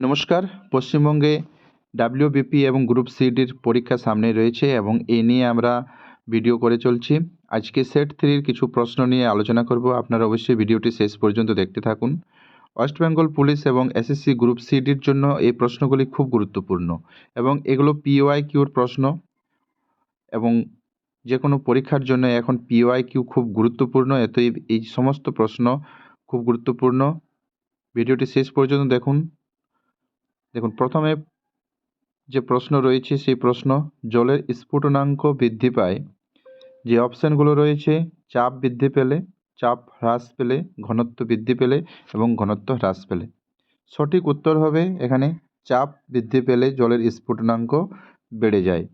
নমস্কার। পশ্চিমবঙ্গে ডাব্লিউবিপি এবং গ্রুপ সিডির পরীক্ষা সামনে রয়েছে এবং এই নিয়ে আমরা ভিডিও করে চলছি। আজকে সেট থ্রির কিছু প্রশ্ন নিয়ে আলোচনা করব। আপনারা অবশ্যই ভিডিওটি শেষ পর্যন্ত দেখতে থাকুন। ওয়েস্ট বেঙ্গল পুলিশ এবং এসএসসি গ্রুপ সিডির জন্য এই প্রশ্নগুলি খুব গুরুত্বপূর্ণ এবং এগুলো পিওয়াই কিউর প্রশ্ন এবং যে কোনো পরীক্ষার জন্য এখন পিওয়াই কিউ খুব গুরুত্বপূর্ণ এত এই সমস্ত প্রশ্ন খুব গুরুত্বপূর্ণ। ভিডিওটি শেষ পর্যন্ত দেখুন। দেখুন, প্রথমে যে প্রশ্ন রয়েছে, সেই প্রশ্ন, জলের স্ফুটনাঙ্ক বৃদ্ধি পায়। যে অপশানগুলো রয়েছে, চাপ বৃদ্ধি পেলে, চাপ হ্রাস পেলে, ঘনত্ব বৃদ্ধি পেলে এবং ঘনত্ব হ্রাস পেলে। সঠিক উত্তর হবে এখানে, চাপ বৃদ্ধি পেলে জলের স্ফুটনাঙ্ক বেড়ে যায়।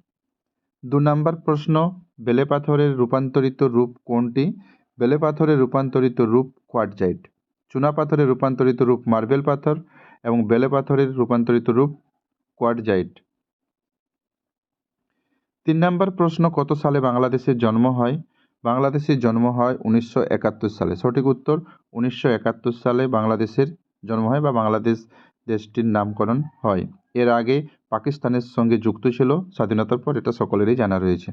দু নম্বর প্রশ্ন, বেলে পাথরের রূপান্তরিত রূপ কোনটি? বেলে পাথরের রূপান্তরিত রূপ কোয়াটজাইট চুনা পাথরের রূপান্তরিত রূপ মার্বেল পাথর এবং বেলে পাথরের রূপান্তরিত রূপ কোয়ার্টজাইট তিন নম্বর প্রশ্ন, কত সালে বাংলাদেশের জন্ম হয়? বাংলাদেশের জন্ম হয় উনিশশো একাত্তর সালে। সঠিক উত্তর, উনিশশো একাত্তর সালে বাংলাদেশের জন্ম হয় বা বাংলাদেশ দেশটির নামকরণ হয়। এর আগে পাকিস্তানের সঙ্গে যুক্ত ছিল, স্বাধীনতার পর এটা সকলেরই জানা রয়েছে।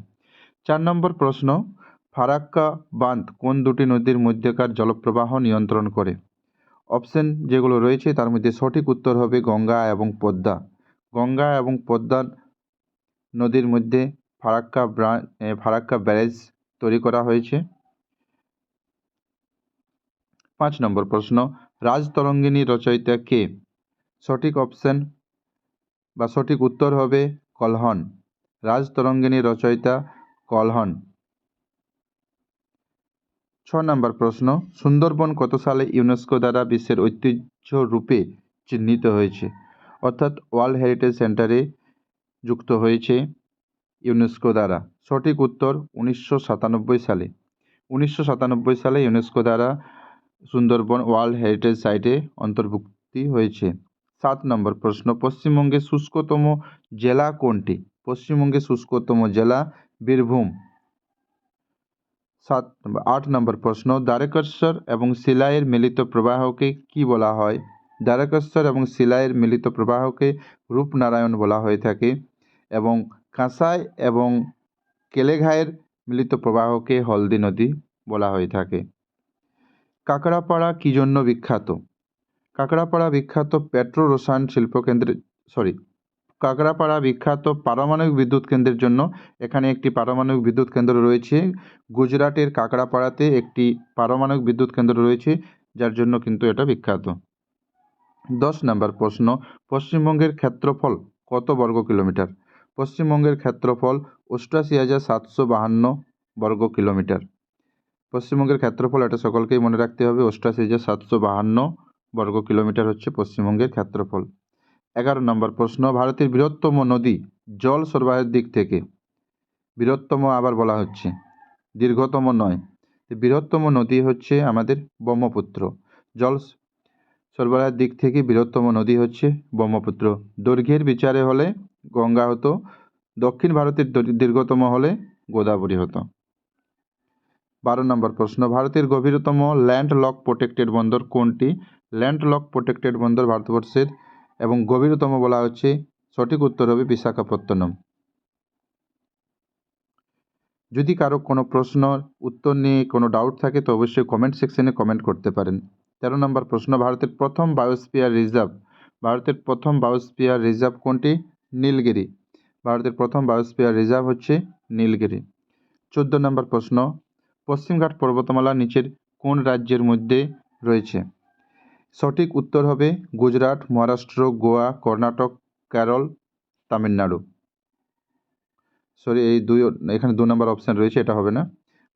চার নম্বর প্রশ্ন, ফারাক্কা বাঁধ কোন দুটি নদীর মধ্যেকার জলপ্রবাহ নিয়ন্ত্রণ করে? অপশন যেগুলো রয়েছে, তার মধ্যে সঠিক উত্তর হবে গঙ্গা এবং পদ্মা। গঙ্গা এবং পদ্মা নদীর মধ্যে ফারাক্কা ফারাক্কা ব্যারেজ তৈরি করা হয়েছে। পাঁচ নম্বর প্রশ্ন, রাজতরঙ্গিনী রচয়িতা কে? সঠিক অপশন বা সঠিক উত্তর হবে কলহন। রাজতরঙ্গিনী রচয়িতা কলহন। ছ নম্বর প্রশ্ন, সুন্দরবন কত সালে ইউনেস্কো দ্বারা বিশ্বের ঐতিহ্য রূপে চিহ্নিত হয়েছে? অর্থাৎ ওয়ার্ল্ড হেরিটেজ সেন্টারে যুক্ত হয়েছে ইউনেস্কো দ্বারা। সঠিক উত্তর উনিশশো সাতানব্বই সালে। উনিশশো সাতানব্বই সালে ইউনেস্কো দ্বারা সুন্দরবন ওয়ার্ল্ড হেরিটেজ সাইটে অন্তর্ভুক্তি হয়েছে। সাত নম্বর প্রশ্ন, পশ্চিমবঙ্গের শুষ্কতম জেলা কোনটি? পশ্চিমবঙ্গের শুষ্কতম জেলা বীরভূম। সাত আট নম্বর প্রশ্ন, দ্বারকেশ্বর এবং শিলাইয়ের মিলিত প্রবাহকে কি বলা হয়? দ্বারকেশ্বর এবং শিলাইয়ের মিলিত প্রবাহকে রূপনারায়ণ বলা হয়ে থাকে এবং কাঁসাই এবং কেলেঘাইয়ের মিলিত প্রবাহকে হলদি নদী বলা হয়ে থাকে। কাঁকড়াপাড়া কী জন্য বিখ্যাত? কাঁকড়াপাড়া বিখ্যাত পেট্রো রসায়ন শিল্পকেন্দ্রে সরি কাঁকড়াপাড়া বিখ্যাত পারমাণবিক বিদ্যুৎ কেন্দ্রের জন্য এখানে একটি পারমাণবিক বিদ্যুৎ কেন্দ্র রয়েছে। গুজরাটের কাঁকড়াপাড়াতে একটি পারমাণবিক বিদ্যুৎ কেন্দ্র রয়েছে, যার জন্য কিন্তু এটা বিখ্যাত। দশ নম্বর প্রশ্ন, পশ্চিমবঙ্গের ক্ষেত্রফল কত বর্গ কিলোমিটার? পশ্চিমবঙ্গের ক্ষেত্রফল অষ্টআশি হাজার সাতশো বাহান্ন বর্গ কিলোমিটার। পশ্চিমবঙ্গের ক্ষেত্রফল এটা সকলকেই মনে রাখতে হবে অষ্টআশি হাজার সাতশো বাহান্ন বর্গ কিলোমিটার হচ্ছে পশ্চিমবঙ্গের ক্ষেত্রফল। এগারো নম্বর প্রশ্ন, ভারতের বৃহত্তম নদী জল সরবরাহের দিক থেকে বৃহত্তম আবার বলা হচ্ছে দীর্ঘতম নয়। বৃহত্তম নদী হচ্ছে আমাদের ব্রহ্মপুত্র। জল সরবরাহের দিক থেকে বৃহত্তম নদী হচ্ছে ব্রহ্মপুত্র। দৈর্ঘ্যের বিচারে হলে গঙ্গা হতো, দক্ষিণ ভারতের দীর্ঘতম হলে গোদাবরী হতো। বারো নম্বর প্রশ্ন, ভারতের গভীরতম ল্যান্ড লক প্রোটেক্টেড বন্দর কোনটি? ল্যান্ড লক প্রোটেক্টেড বন্দর ভারতবর্ষের এবং গভীরতম বলা হচ্ছে সঠিক উত্তর হবে বিশাখাপত্তনম। যদি কারও কোনো প্রশ্ন, উত্তর নিয়ে কোনো ডাউট থাকে, তো অবশ্যই কমেন্ট সেকশনে কমেন্ট করতে পারেন। তেরো নম্বর প্রশ্ন, ভারতের প্রথম বায়োস্পিয়ার রিজার্ভ ভারতের প্রথম বায়োস্পিয়ার রিজার্ভ কোনটি? নীলগিরি। ভারতের প্রথম বায়োস্পিয়ার রিজার্ভ হচ্ছে নীলগিরি। চোদ্দ নম্বর প্রশ্ন, পশ্চিমঘাট পর্বতমালা নিচের কোন রাজ্যের মধ্যে রয়েছে? সঠিক উত্তর হবে গুজরাট, মহারাষ্ট্র, গোয়া, কর্ণাটক, কেরল, তামিলনাড়ু। সরি এই দুই, এখানে দু নম্বর অপশান রয়েছে, এটা হবে না।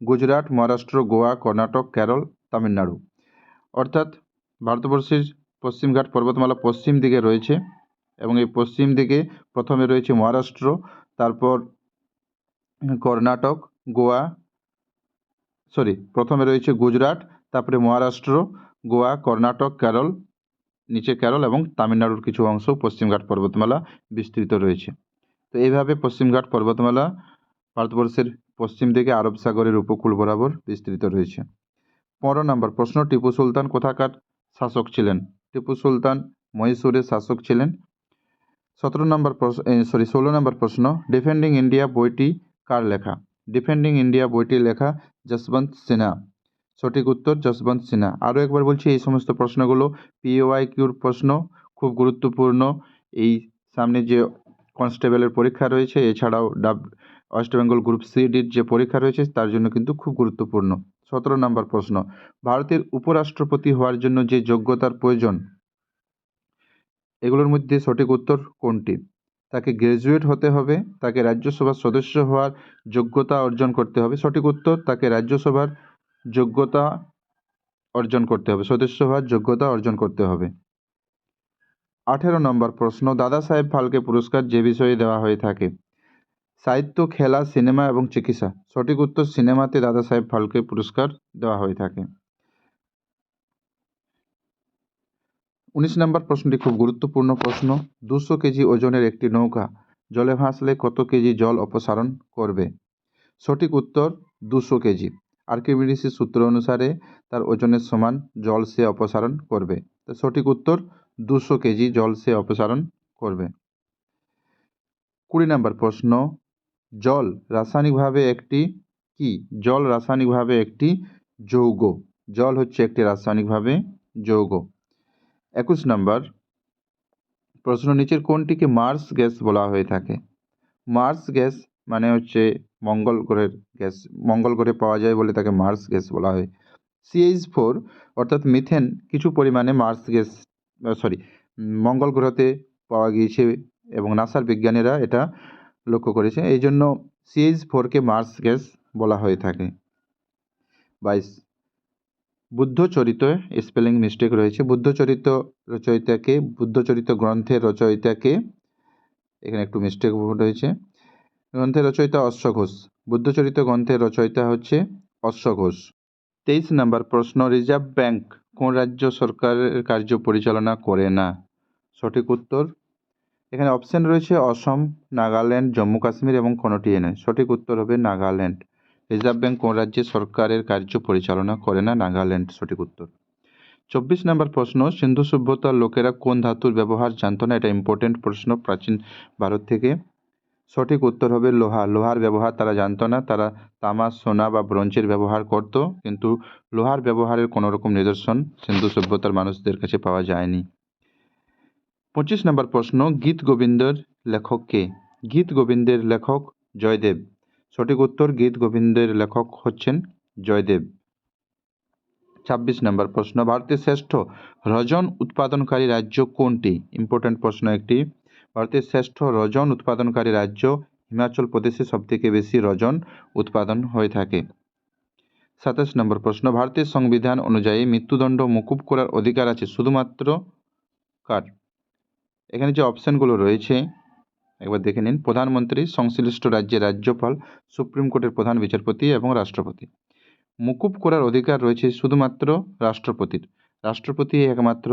গুজরাট, মহারাষ্ট্র, গোয়া, কর্ণাটক, কেরল, তামিলনাড়ু। অর্থাৎ ভারতবর্ষের পশ্চিমঘাট পর্বতমালা পশ্চিম দিকে রয়েছে এবং এই পশ্চিম দিকে প্রথমে রয়েছে মহারাষ্ট্র, তারপর কর্ণাটক, গোয়া সরি প্রথমে রয়েছে গুজরাট, তারপরে মহারাষ্ট্র গোয়া, কর্ণাটক, কেরল, নিচে কেরল এবং তামিলনাড়ুর কিছু অংশ পশ্চিমঘাট পর্বতমালা বিস্তৃত রয়েছে। তো এইভাবে পশ্চিমঘাট পর্বতমালা ভারতবর্ষের পশ্চিম দিকে আরব সাগরের উপকূল বরাবর বিস্তৃত রয়েছে। পনেরো নম্বর প্রশ্ন, টিপু সুলতান কোথাকার শাসক ছিলেন? টিপু সুলতান মহীশূরের শাসক ছিলেন। সতেরো নম্বর সরি ষোলো নম্বর প্রশ্ন ডিফেন্ডিং ইন্ডিয়া বইটি কার লেখা? ডিফেন্ডিং ইন্ডিয়া বইটি লেখা যশবন্ত সিনহা। সঠিক উত্তর যশবন্ত সিনহা। আরও একবার বলছি, এই সমস্ত প্রশ্নগুলো পিওয়াই কিউর প্রশ্ন, খুব গুরুত্বপূর্ণ। এই সামনে যে কনস্টেবলের পরীক্ষা রয়েছে, এছাড়াও ডাব, ওয়েস্ট বেঙ্গল গ্রুপ সিডির যে পরীক্ষা রয়েছে, তার জন্য কিন্তু খুব গুরুত্বপূর্ণ। সতেরো নম্বর প্রশ্ন, ভারতের উপরাষ্ট্রপতি হওয়ার জন্য যে যোগ্যতার প্রয়োজন, এগুলোর মধ্যে সঠিক উত্তর কোনটি? তাকে গ্র্যাজুয়েট হতে হবে, তাকে রাজ্যসভার সদস্য হওয়ার যোগ্যতা অর্জন করতে হবে। সঠিক উত্তর, তাকে রাজ্যসভার যোগ্যতা অর্জন করতে হবে, সদস্য হওয়ার যোগ্যতা অর্জন করতে হবে। আঠেরো নম্বর প্রশ্ন, দাদা সাহেব ফালকে পুরস্কার যে বিষয়ে দেওয়া হয়ে থাকে, সাহিত্য, খেলা, সিনেমা এবং চিকিৎসা, সঠিক উত্তর সিনেমাতে দাদা সাহেব ফালকে পুরস্কার দেওয়া হয়ে থাকে। উনিশ নম্বর প্রশ্নটি খুব গুরুত্বপূর্ণ প্রশ্ন, দুশো কেজি ওজনের একটি নৌকা, জলে ভাসলে কত কেজি জল অপসারণ করবে? সঠিক উত্তর, দুশো কেজি। আর্কিমিডিসের সূত্র অনুসারে তার ওজনের সমান জল সে অপসারণ করবে। তো সঠিক উত্তর, দুশো কেজি জল সে অপসারণ করবে। কুড়ি নম্বর প্রশ্ন, জল রাসায়নিকভাবে একটি কি? জল রাসায়নিকভাবে একটি যৌগ। জল হচ্ছে একটি রাসায়নিকভাবে যৌগ। একুশ নম্বর প্রশ্ন, নিচের কোনটিকে মার্স গ্যাস বলা হয়ে থাকে? মার্স গ্যাস মানে হচ্ছে মঙ্গল গ্রহের গ্যাস, মঙ্গল গ্রহে পাওয়া যায় বলে তাকে মার্স গ্যাস বলা হয়। সিএইচ ফোর অর্থাৎ মিথেন কিছু পরিমাণে মার্স গ্যাস সরি মঙ্গল গ্রহতে পাওয়া গিয়েছে এবং নাসার বিজ্ঞানীরা এটা লক্ষ্য করেছে। এই জন্য সিএইচ ফোরকে মার্স গ্যাস বলা হয়ে থাকে। বাইশ, বুদ্ধচরিত স্পেলিং মিস্টেক রয়েছে। বুদ্ধচরিত রচয়িতাকে, বুদ্ধচরিত গ্রন্থের রচয়িতাকে, এখানে একটু মিস্টেক রয়েছে। গ্রন্থের রচয়িতা অশ্ব ঘোষ। বুদ্ধচরিত গ্রন্থের রচয়িতা হচ্ছে অশ্ব ঘোষ। তেইশ নম্বর প্রশ্ন, রিজার্ভ ব্যাংক কোন রাজ্য সরকারের কার্য পরিচালনা করে না? সঠিক উত্তর, এখানে অপশান রয়েছে অসম, নাগাল্যান্ড, জম্মু কাশ্মীর এবং কোনোটি নয় সঠিক উত্তর হবে নাগাল্যান্ড। রিজার্ভ ব্যাংক কোন রাজ্যে সরকারের কার্য পরিচালনা করে না? নাগাল্যান্ড, সঠিক উত্তর। চব্বিশ নম্বর প্রশ্ন, সিন্ধু সভ্যতার লোকেরা কোন ধাতুর ব্যবহার জানতো না? এটা ইম্পর্টেন্ট প্রশ্ন, প্রাচীন ভারত থেকে। সঠিক উত্তর হবে লোহা। লোহার ব্যবহার তারা জানতো না। তারা তামা সোনা বা ব্রোঞ্জের ব্যবহার করত, কিন্তু লোহার ব্যবহারের কোনো রকম নিদর্শন সিন্ধু সভ্যতার মানুষদের কাছে পাওয়া যায়নি। পঁচিশ নম্বর প্রশ্ন, গীত গোবিন্দের লেখক কে? গীত গোবিন্দের লেখক জয়দেব। সঠিক উত্তর, গীত গোবিন্দের লেখক হচ্ছেন জয়দেব। ছাব্বিশ নম্বর প্রশ্ন, ভারতের শ্রেষ্ঠ রজন উৎপাদনকারী রাজ্য কোনটি? ইম্পর্ট্যান্ট প্রশ্ন একটি। ভারতের শ্রেষ্ঠ রজন উৎপাদনকারী রাজ্য হিমাচল প্রদেশে সবথেকে বেশি রজন উৎপাদন হয়ে থাকে। সাতাশ নম্বর প্রশ্ন, ভারতের সংবিধান অনুযায়ী মৃত্যুদণ্ড মুকুব করার অধিকার আছে শুধুমাত্র কার? এখানে যে অপশানগুলো রয়েছে, একবার দেখে নিন। প্রধানমন্ত্রী, সংশ্লিষ্ট রাজ্যের রাজ্যপাল, সুপ্রিম কোর্টের প্রধান বিচারপতি এবং রাষ্ট্রপতি। মুকুব করার অধিকার রয়েছে শুধুমাত্র রাষ্ট্রপতির। রাষ্ট্রপতি একমাত্র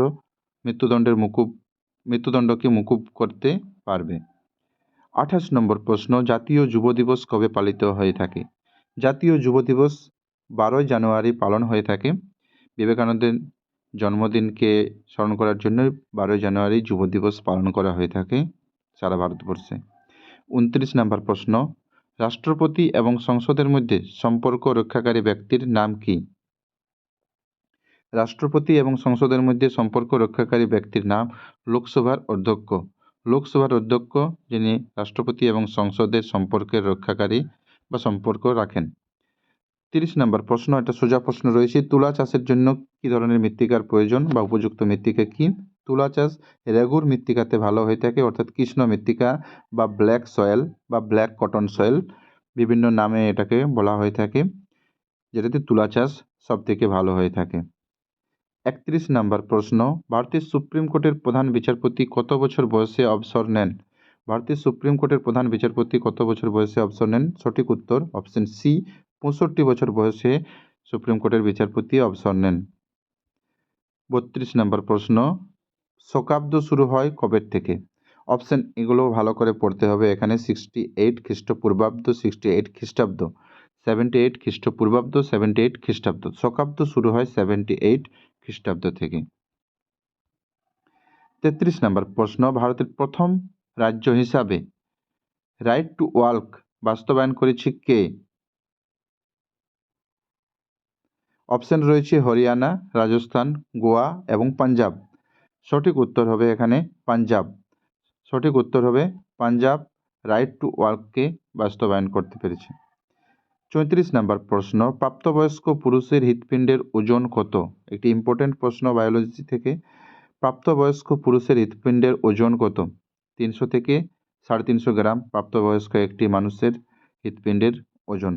মৃত্যুদণ্ডের মুকুব মৃত্যুদণ্ডকে মুকুব করতে পারবে। আঠাশ নম্বর প্রশ্ন, জাতীয় যুব দিবস কবে পালিত হয়ে থাকে? জাতীয় যুব দিবস বারোই জানুয়ারি পালন হয়ে থাকে। বিবেকানন্দের জন্মদিনকে স্মরণ করার জন্য বারোই জানুয়ারি যুব দিবস পালন করা হয়ে থাকে সারা ভারতবর্ষে। উনত্রিশ নম্বর প্রশ্ন, রাষ্ট্রপতি এবং সংসদের মধ্যে সম্পর্ক রক্ষাকারী ব্যক্তির নাম কি? রাষ্ট্রপতি এবং সংসদের মধ্যে সম্পর্ক রক্ষাকারী ব্যক্তির নাম লোকসভার অধ্যক্ষ। লোকসভার অধ্যক্ষ যিনি রাষ্ট্রপতি এবং সংসদের সম্পর্কের রক্ষাকারী বা সম্পর্ক রাখেন। তিরিশ নম্বর প্রশ্ন, একটা সোজা প্রশ্ন রয়েছে, তুলা চাষের জন্য কি ধরনের মৃত্তিকার প্রয়োজন বা উপযুক্ত মৃত্তিকা কি? তুলা চাষ রেগুর মৃত্তিকাতে ভালো হয়ে থাকে, অর্থাৎ কৃষ্ণ মৃত্তিকা বা ব্ল্যাক সয়েল বা ব্ল্যাক কটন সয়েল, বিভিন্ন নামে এটাকে বলা হয়ে থাকে, যেটাতে তুলা চাষ সব থেকে ভালো হয়ে থাকে। একত্রিশ নম্বর প্রশ্ন, ভারতের সুপ্রিম কোর্টের প্রধান বিচারপতি কত বছর বয়সে অবসর নেন? ভারতের সুপ্রিম কোর্টের প্রধান বিচারপতি কত বছর বয়সে অবসর নেন? সঠিক উত্তর, অপশন সি, পঁয়ষট্টি বছর বয়সে সুপ্রিম কোর্টের বিচারপতি অবসর নেন। বত্রিশ নম্বর প্রশ্ন, শকাব্দ শুরু হয় কবের থেকে? অপশান এগুলো ভালো করে পড়তে হবে এখানে সিক্সটি এইট খ্রিস্টপূর্বাব্দ সিক্সটি এইট খ্রিস্টাব্দ। সেভেন্টি এইট খ্রিস্টপূর্বাব্দ সেভেন্টি এইট খ্রিস্টাব্দ। শকাব্দ শুরু হয় সেভেন্টি এইট খ্রিস্টাব্দ থেকে। তেত্রিশ নম্বর প্রশ্ন, ভারতের প্রথম রাজ্য হিসাবে রাইট টু ওয়ার্ক বাস্তবায়ন করেছে কে? অপশন রয়েছে হরিয়ানা, রাজস্থান, গোয়া এবং পাঞ্জাব। সঠিক উত্তর হবে এখানে পাঞ্জাব। সঠিক উত্তর হবে পাঞ্জাব রাইট টু ওয়ার্ককে বাস্তবায়ন করতে পেরেছে। চৌত্রিশ নাম্বার প্রশ্ন, প্রাপ্তবয়স্ক পুরুষের হৃৎপিণ্ডের ওজন কত? একটি ইম্পর্টেন্ট প্রশ্ন বায়োলজি থেকে, প্রাপ্তবয়স্ক পুরুষের হৃৎপিণ্ডের ওজন কত? তিনশো থেকে সাড়ে তিনশো গ্রাম, প্রাপ্তবয়স্ক একটি মানুষের হৃৎপিণ্ডের ওজন।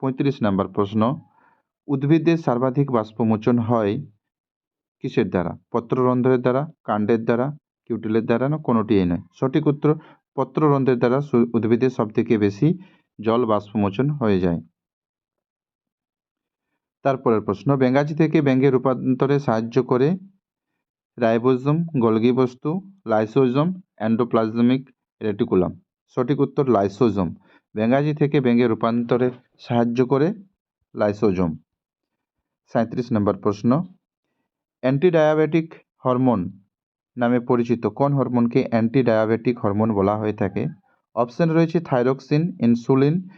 পঁয়ত্রিশ নাম্বার প্রশ্ন উদ্ভিদের সর্বাধিক বাষ্পমোচন হয় কিসের দ্বারা? পত্ররন্ধ্রের দ্বারা, কাণ্ডের দ্বারা, কিউটিলের দ্বারা না কোনোটিই নয়? সঠিক উত্তর, পত্ররন্ধ্রের দ্বারা উদ্ভিদের সবথেকে বেশি জল বাষ্পমোচন হয়ে যায়। তারপরের প্রশ্ন ব্যাঙ্গাজি থেকে ব্যাঙ্গে রূপান্তরে সাহায্য করে রাইবোজোম গলগি বস্তু লাইসোজোম, অ্যান্ডোপ্লাজমিক রেটিকুলাম। সঠিক উত্তর, লাইসোজম। ব্যাঙ্গাজি থেকে ব্যাঙ্গে রূপান্তরে সাহায্য করে লাইসোজোম। সাঁত্রিশ নম্বর প্রশ্ন অ্যান্টি ডায়াবেটিক হরমোন নামে পরিচিত কোন হরমোনকে অ্যান্টি ডায়াবেটিক হরমোন বলা হয়ে থাকে? অপশন রয়েছে থাইরক্সিন, ইনসুলিন,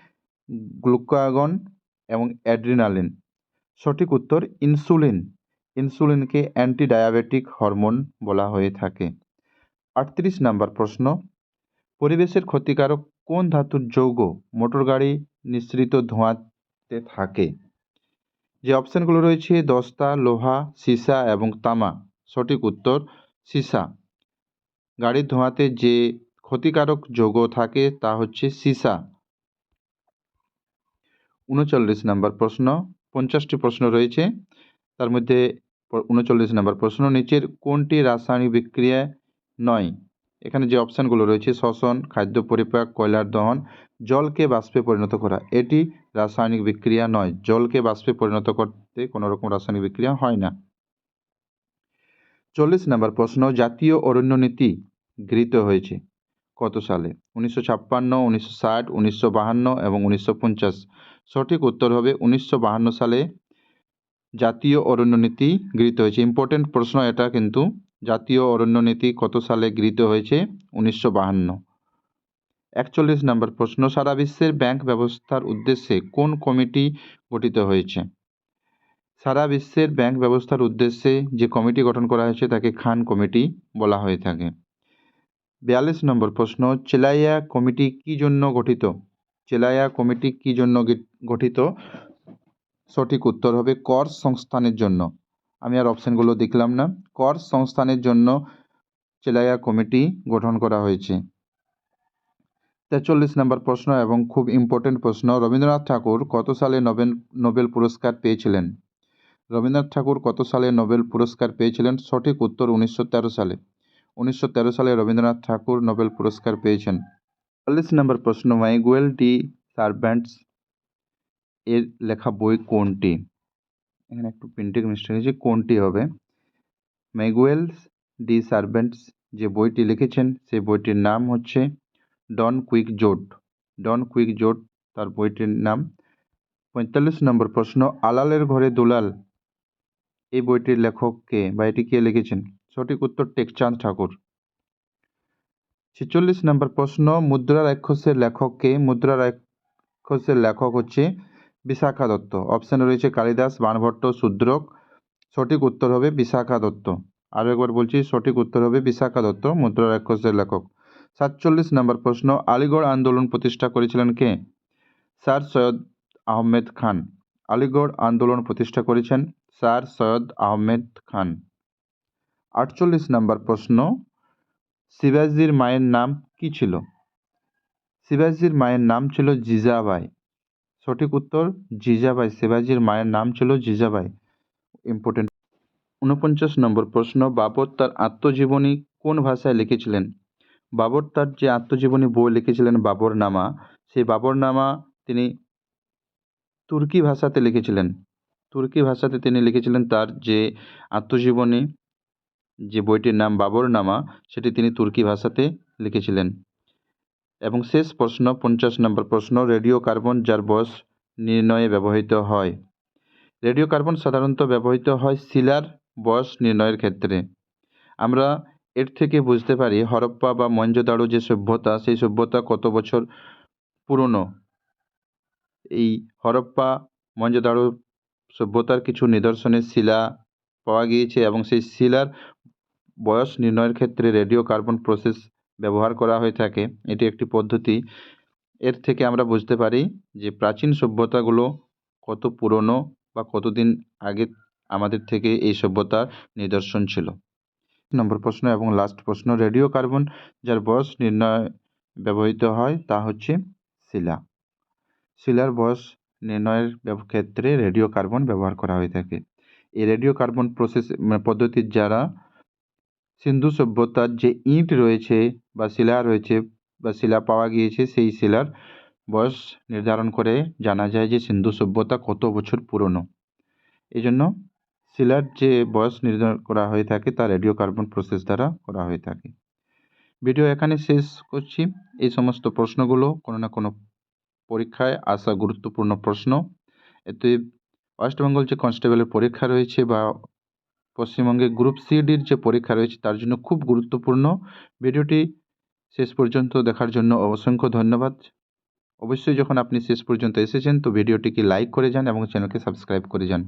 গ্লুকাগন এবং অ্যাড্রিনালিন। সঠিক উত্তর, ইনসুলিন। ইনসুলিনকে অ্যান্টি ডায়াবেটিক হরমোন বলা হয়ে থাকে। আটত্রিশ নাম্বার প্রশ্ন, পরিবেশের ক্ষতিকারক কোন ধাতুর যৌগ মোটরগাড়ি নিঃসৃত ধোঁয়াতে থাকে? যে অপশানগুলো রয়েছে, দস্তা, লোহা, সীসা এবং তামা। সঠিক উত্তর, সীসা। গাড়ির ধোঁয়াতে যে ক্ষতিকারক যৌগ থাকে, তা হচ্ছে সীসা। উনচল্লিশ নম্বর প্রশ্ন, পঞ্চাশটি প্রশ্ন রয়েছে। তার মধ্যে উনচল্লিশ নম্বর প্রশ্ন, নিচের কোনটি রাসায়নিক বিক্রিয়া নয়? এখানে যে অপশানগুলো রয়েছে, শ্বসন, খাদ্য পরিপাক, কয়লার দহন, জলকে বাষ্পে পরিণত করা, এটি রাসায়নিক বিক্রিয়া নয়। জলকে বাষ্পে পরিণত করতে কোনো রকম রাসায়নিক বিক্রিয়া হয় না। চল্লিশ নম্বর প্রশ্ন, জাতীয় অরণ্য নীতি গৃহীত হয়েছে। কত সালে? উনিশশো ছাপ্পান্ন, উনিশশো ষাট, উনিশশো বাহান্ন এবং উনিশশো পঞ্চাশ। সঠিক উত্তর হবে উনিশশো বাহান্ন সালে জাতীয় অরণ্য নীতি গৃহীত হয়েছে। ইম্পর্টেন্ট প্রশ্ন এটা কিন্তু। জাতীয় অরণ্য নীতি কত সালে গৃহীত হয়েছে? উনিশশো বাহান্ন। একচল্লিশ নম্বর প্রশ্ন, সারা বিশ্বের ব্যাংক ব্যবস্থার উদ্দেশ্যে কোন কমিটি গঠিত হয়েছে? সারা বিশ্বের ব্যাংক ব্যবস্থার উদ্দেশ্যে যে কমিটি গঠন করা হয়েছে তাকে খান কমিটি বলা হয়ে থাকে। বিয়াল্লিশ নম্বর প্রশ্ন, চেলাইয়া কমিটি কি জন্য গঠিত? চেলাইয়া কমিটি কি জন্য গঠিত? সঠিক উত্তর হবে কর সংস্থানের জন্য। আমি আর অপশানগুলো দেখলাম না। কর সংস্থানের জন্য চেলাইয়া কমিটি গঠন করা হয়েছে। তেচল্লিশ নম্বর প্রশ্ন এবং খুব ইম্পর্টেন্ট প্রশ্ন, রবীন্দ্রনাথ ঠাকুর কত সালে নোবেল নোবেল পুরস্কার পেয়েছিলেন? রবীন্দ্রনাথ ঠাকুর কত সালে নোবেল পুরস্কার পেয়েছিলেন? সঠিক উত্তর উনিশশো তেরো সালে। উনিশশো তেরো সালে রবীন্দ্রনাথ ঠাকুর নোবেল পুরস্কার পেয়েছেন। চল্লিশ নম্বর প্রশ্ন, মাইগুয়েল ডি সার্ভেন্টস এর লেখা বই কোনটি? এখানে একটু প্রিন্টিং মিস্টেক হয়েছে, কোনটি হবে? ম্যাগুয়েল ডি সার্ভেন্টস যে বইটি লিখেছেন, সেই বইটির নাম হচ্ছে ডন কুইক জোট। ডন কুইক জোট, তার বইটির নাম। পঁয়তাল্লিশ নম্বর প্রশ্ন, আলালের ঘরে দুলাল, এই বইটির লেখক কে বা এটি কে লিখেছেন? সঠিক উত্তর টেকচাঁদ ঠাকুর। ছেচল্লিশ নম্বর প্রশ্ন, মুদ্রা রাক্ষসের লেখক কে? মুদ্রা রাক্ষসের লেখক হচ্ছে বিশাখা দত্ত। অপশানে রয়েছে কালিদাস, বাণভট্ট, শূদ্রক। সঠিক উত্তর হবে বিশাখা দত্ত। আরও একবার বলছি, সঠিক উত্তর হবে বিশাখা দত্ত, মুদ্রা রাক্ষসের লেখক। সাতচল্লিশ নম্বর প্রশ্ন, আলিগড় আন্দোলন প্রতিষ্ঠা করেছিলেন কে? স্যার সৈয়দ আহমেদ খান। আলিগড় আন্দোলন প্রতিষ্ঠা করেছেন স্যার সৈয়দ আহমেদ খান। আটচল্লিশ নম্বর প্রশ্ন, শিবাজির মায়ের নাম কি ছিল? শিবাজির মায়ের নাম ছিল জিজাবাই। সঠিক উত্তর, জিজাবাই। শিবাজির মায়ের নাম ছিল জিজাবাই। ইম্পর্টেন্ট উনপঞ্চাশ নম্বর প্রশ্ন, বাবর তার আত্মজীবনী কোন ভাষায় লিখেছিলেন? বাবর তার যে আত্মজীবনী বই লিখেছিলেন, বাবরনামা, সেই বাবরনামা তিনি তুর্কি ভাষাতে লিখেছিলেন। তুর্কি ভাষাতে তিনি লিখেছিলেন তার যে আত্মজীবনী যে বইটির নাম বাবরনামা, সেটি তিনি তুর্কি ভাষাতে লিখেছিলেন। এবং শেষ প্রশ্ন, পঞ্চাশ নম্বর প্রশ্ন, রেডিও কার্বন যার বয়স নির্ণয়ে ব্যবহৃত হয়। রেডিও কার্বন সাধারণত ব্যবহৃত হয় শিলার বয়স নির্ণয়ের ক্ষেত্রে। আমরা এর থেকে বুঝতে পারি হরপ্পা বা মহেঞ্জোদারো যে সভ্যতা, সেই সভ্যতা কত বছর পুরনো। এই হরপ্পা মহেঞ্জোদারো সভ্যতার কিছু নিদর্শনের শিলা পাওয়া গিয়েছে এবং সেই শিলার বয়স নির্ণয়ের ক্ষেত্রে রেডিও কার্বন প্রসেস ব্যবহার করা হয়ে থাকে। এটি একটি পদ্ধতি। এর থেকে আমরা বুঝতে পারি যে প্রাচীন সভ্যতাগুলো কত পুরনো বা কতদিন আগে আমাদের থেকে এই সভ্যতার নিদর্শন ছিল। নম্বর প্রশ্ন এবং লাস্ট প্রশ্ন, রেডিও কার্বন যার বয়স নির্ণয় ব্যবহৃত হয় তা হচ্ছে শিলা। শিলার বয়স নির্ণয়ের ক্ষেত্রে রেডিও কার্বন ব্যবহার করা হয়ে থাকে। এই রেডিও কার্বন প্রসেস মানে পদ্ধতির যারা সিন্ধু সভ্যতার যে ইঁট রয়েছে বা শিলা রয়েছে বা শিলা পাওয়া গিয়েছে, সেই শিলার বয়স নির্ধারণ করে জানা যায় যে সিন্ধু সভ্যতা কত বছর পুরনো। এই জন্য শিলার যে বয়স নির্ধারণ করা হয়ে থাকে, তা রেডিও কার্বন প্রসেস দ্বারা করা হয়ে থাকে। ভিডিও এখানে শেষ করছি। এই সমস্ত প্রশ্নগুলো কোনো না কোনো পরীক্ষায় আসা গুরুত্বপূর্ণ প্রশ্ন। এতে ওয়েস্ট বেঙ্গল যে কনস্টেবলের পরীক্ষা রয়েছে বা পশ্চিমবঙ্গে গ্রুপ সিডির যে পরীক্ষা রয়েছে তার জন্য খুব গুরুত্বপূর্ণ। ভিডিওটি শেষ পর্যন্ত দেখার জন্য অসংখ্য ধন্যবাদ। অবশ্যই যখন আপনি শেষ পর্যন্ত এসেছেন, তো ভিডিওটিকে লাইক করে যান এবং চ্যানেলকে সাবস্ক্রাইব করে যান।